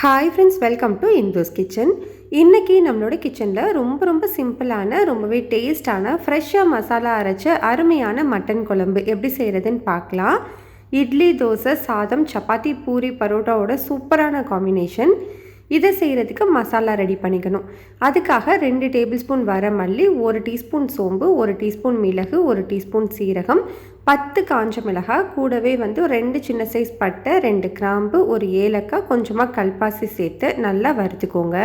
Hi friends welcome to Indhu's kitchen இன்றைக்கி நம்மளோட கிச்சனில் ரொம்ப ரொம்ப சிம்பிளான ரொம்பவே டேஸ்டான ஃப்ரெஷ்ஷாக மசாலா அரைச்ச அருமையான மட்டன் குழம்பு எப்படி செய்கிறதுன்னு பார்க்கலாம். இட்லி தோசை சாதம் சப்பாத்தி பூரி பரோட்டாவோட சூப்பரான காம்பினேஷன் இதை செய்கிறதுக்கு மசாலா ரெடி பண்ணிக்கணும். அதுக்காக ரெண்டு டேபிள் ஸ்பூன் வரமல்லி ஒரு டீஸ்பூன் சோம்பு ஒரு டீஸ்பூன் மிளகு ஒரு டீஸ்பூன் சீரகம் பத்து காஞ்ச மிளகாய் கூடவே வந்து ரெண்டு சின்ன சைஸ் பட்டை ரெண்டு கிராம்பு ஒரு ஏலக்காய் கொஞ்சமாக கல்பாசி சேர்த்து நல்லா வறுத்துக்கோங்க.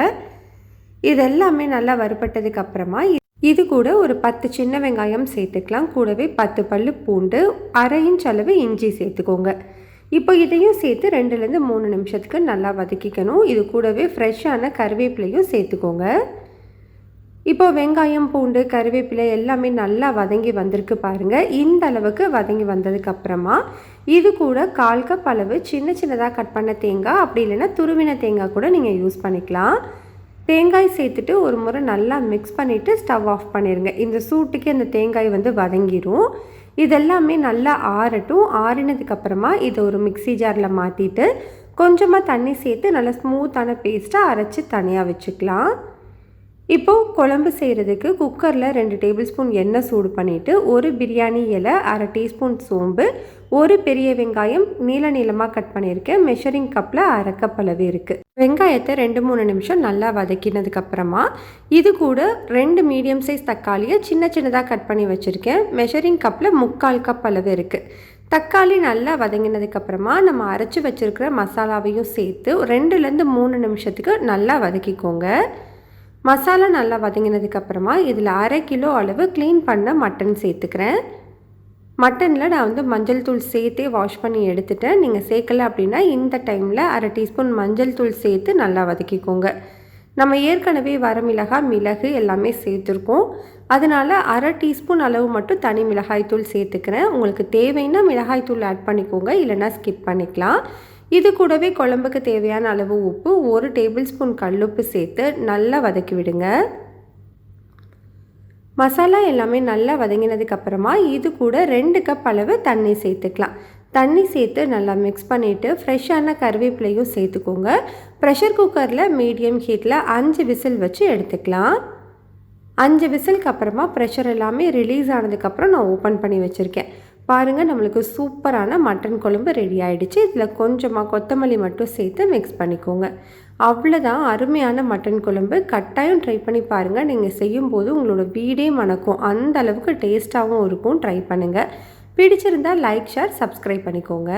இதெல்லாமே நல்லா வறுபட்டதுக்கு அப்புறமா இது கூட ஒரு பத்து சின்ன வெங்காயம் சேர்த்துக்கலாம். கூடவே பத்து பல் பூண்டு அரை இன்ச் அளவு இஞ்சி சேர்த்துக்கோங்க. இப்போ இதையும் சேர்த்து ரெண்டுலேருந்து மூணு நிமிஷத்துக்கு நல்லா வதக்கிக்கணும். இது கூடவே ஃப்ரெஷ்ஷான கருவேப்பிலையும் சேர்த்துக்கோங்க. இப்போ வெங்காயம் பூண்டு கருவேப்பிலை எல்லாமே நல்லா வதங்கி வந்திருக்கு பாருங்கள் இந்த அளவுக்கு வதங்கி வந்ததுக்கப்புறமா இது கூட கால் கப் அளவு சின்ன சின்னதாக கட் பண்ண தேங்காய் அப்படி இல்லைன்னா துருவின தேங்காய் கூட நீங்கள் யூஸ் பண்ணிக்கலாம். தேங்காய் சேர்த்துட்டு ஒரு முறை நல்லா மிக்ஸ் பண்ணிவிட்டு ஸ்டவ் ஆஃப் பண்ணிடுங்க இந்த சூட்டுக்கு அந்த தேங்காய் வந்து வதங்கிடும் இதெல்லாமே நல்லா ஆறட்டும். ஆறினதுக்கப்புறமா இதை ஒரு மிக்சி ஜாரில் மாற்றிட்டு கொஞ்சமாக தண்ணி சேர்த்து நல்லா ஸ்மூத்தான பேஸ்ட்டாக அரைச்சி தனியாக வச்சுக்கலாம். இப்போது குழம்பு செய்கிறதுக்கு குக்கரில் ரெண்டு டேபிள் ஸ்பூன் எண்ணெய் சூடு பண்ணிவிட்டு ஒரு பிரியாணி இலை அரை டீஸ்பூன் சோம்பு ஒரு பெரிய வெங்காயம் நீள நீளமாக கட் பண்ணியிருக்கேன். மெஷரிங் கப்பில் அரை கப் அளவு இருக்குது வெங்காயத்தை ரெண்டு மூணு நிமிஷம் நல்லா வதக்கினதுக்கப்புறமா இது கூட ரெண்டு மீடியம் சைஸ் தக்காளியை சின்ன சின்னதாக கட் பண்ணி வச்சுருக்கேன். மெஷரிங் கப்பில் முக்கால் கப் அளவு இருக்குது தக்காளி நல்லா வதங்கினதுக்கப்புறமா நம்ம அரைச்சி வச்சுருக்கிற மசாலாவையும் சேர்த்து ரெண்டுலேருந்து மூணு நிமிஷத்துக்கு நல்லா வதக்கிக்கோங்க. மசாலா நல்லா வதங்கினதுக்கப்புறமா இதில் அரை கிலோ அளவு க்ளீன் பண்ண மட்டன் சேர்த்துக்கிறேன். மட்டனில் நான் வந்து மஞ்சள் தூள் சேர்த்தே வாஷ் பண்ணி எடுத்துட்டேன். நீங்கள் சேர்க்கலை அப்படின்னா இந்த டைமில் அரை டீஸ்பூன் மஞ்சள் தூள் சேர்த்து நல்லா வதக்கிக்கோங்க. நம்ம ஏற்கனவே வரமிளகாய் மிளகு எல்லாமே சேர்த்துருக்கோம். அதனால் அரை டீஸ்பூன் அளவு மட்டும் தனி மிளகாய் தூள் சேர்த்துக்கிறேன். உங்களுக்கு தேவைன்னா மிளகாய் தூள் ஆட் பண்ணிக்கோங்க. இல்லைனா ஸ்கிப் பண்ணிக்கலாம். இது கூடவே குழம்புக்கு தேவையான அளவு உப்பு ஒரு டேபிள் ஸ்பூன் கல்லுப்பு சேர்த்து நல்லா வதக்கி விடுங்க. மசாலா எல்லாமே நல்லா வதங்கினதுக்கப்புறமா இது கூட ரெண்டு கப் அளவு தண்ணி சேர்த்துக்கலாம். தண்ணி சேர்த்து நல்லா மிக்ஸ் பண்ணிவிட்டு ஃப்ரெஷ்ஷான கருவேப்பிலையும் சேர்த்துக்கோங்க. ப்ரெஷர் குக்கரில் மீடியம் ஹீட்டில் அஞ்சு விசில் வச்சு எடுத்துக்கலாம். அஞ்சு விசிலுக்கு அப்புறமா ப்ரெஷர் எல்லாமே ரிலீஸ் ஆனதுக்கப்புறம் நான் ஓப்பன் பண்ணி வச்சுருக்கேன். பாருங்கள் நம்மளுக்கு சூப்பரான மட்டன் குழம்பு ரெடி ஆகிடுச்சு இதில் கொஞ்சமாக கொத்தமல்லி மட்டும் சேர்த்து மிக்ஸ் பண்ணிக்கோங்க. அவ்வளோதான் அருமையான மட்டன் குழம்பு. கட்டாயம் ட்ரை பண்ணி பாருங்கள் நீங்கள் செய்யும்போது உங்களோட வீடே மணக்கும். அந்த அளவுக்கு டேஸ்ட்டாகவும் இருக்கும். ட்ரை பண்ணுங்கள் பிடிச்சிருந்தால் லைக் ஷேர் சப்ஸ்கிரைப் பண்ணிக்கோங்க.